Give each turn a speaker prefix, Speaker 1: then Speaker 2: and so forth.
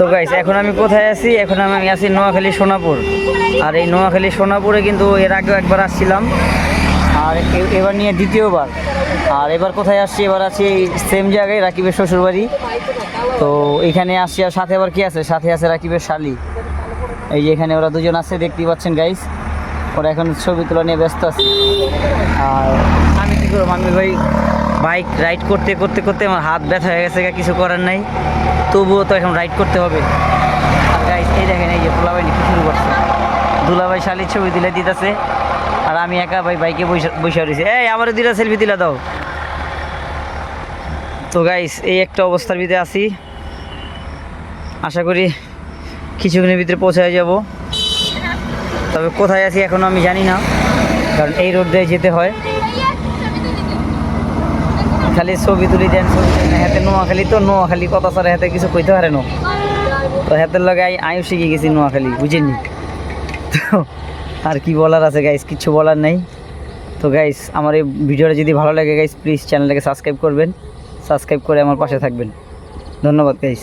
Speaker 1: তো গাইস এখন আমি কোথায় আছি? এখন আমি আছি নোয়াখালী, সোনাপুর। আর এই নোয়াখালী, সোনাপুরে কিন্তু এর আগেও একবার আসছিলাম। আর এবার নিয়ে দ্বিতীয়বার। আর এবার কোথায় আসছি? এবার আছি এই সেম জায়গায়, রাকিবের শ্বশুরবাড়ি। তো এখানে আসছি, আর সাথে আবার কি আছে? সাথে আছে রাকিবের শালি। এই যে এখানে ওরা দুজন আছে, দেখতেই পাচ্ছেন গাইস ওরা এখন ছবি তোলা নিয়ে ব্যস্ত আছে। আর আমি কী করব? আমি ভাই বাইক রাইড করতে করতে করতে আমার হাত ব্যথা হয়ে গেছে কিছু করার নাই। তবুও তো এখন রাইড করতে হবে। আর গাইস এই দেখেন, এই যে দুলাভাই লিখতে শুরু করছে। দুলাভাই শালির ছবি দিলে দিতেছে। আর আমি একা ভাই বাইকে বসে রয়েছি। এই আমারও দিলা সেলফি তুলে দাও। তো গাইস এই একটা অবস্থার ভিতরে আছি। আশা করি কিছুক্ষণের ভিতরে পৌঁছে যাব। তবে কোথায় আছি এখনও আমি জানি না। কারণ এই রোড দিয়ে যেতে হয়। খালি ছবি তুলি দেন, ছবি হাতে নোয়াখালী তো, নোয়াখালী কথা ছাড়া হাতে কিছু কইতে পারে না। তো হাতের লগে আয়ু শিখে গেছি নোয়াখালী বুঝিনি তো আর কি বলার আছে গাইস কিছু বলার নেই। তো গাইস আমার এই ভিডিওটা যদি ভালো লাগে গাইস প্লিজ চ্যানেলটাকে সাবস্ক্রাইব করবেন। সাবস্ক্রাইব করে আমার পাশে থাকবেন। ধন্যবাদ গাইস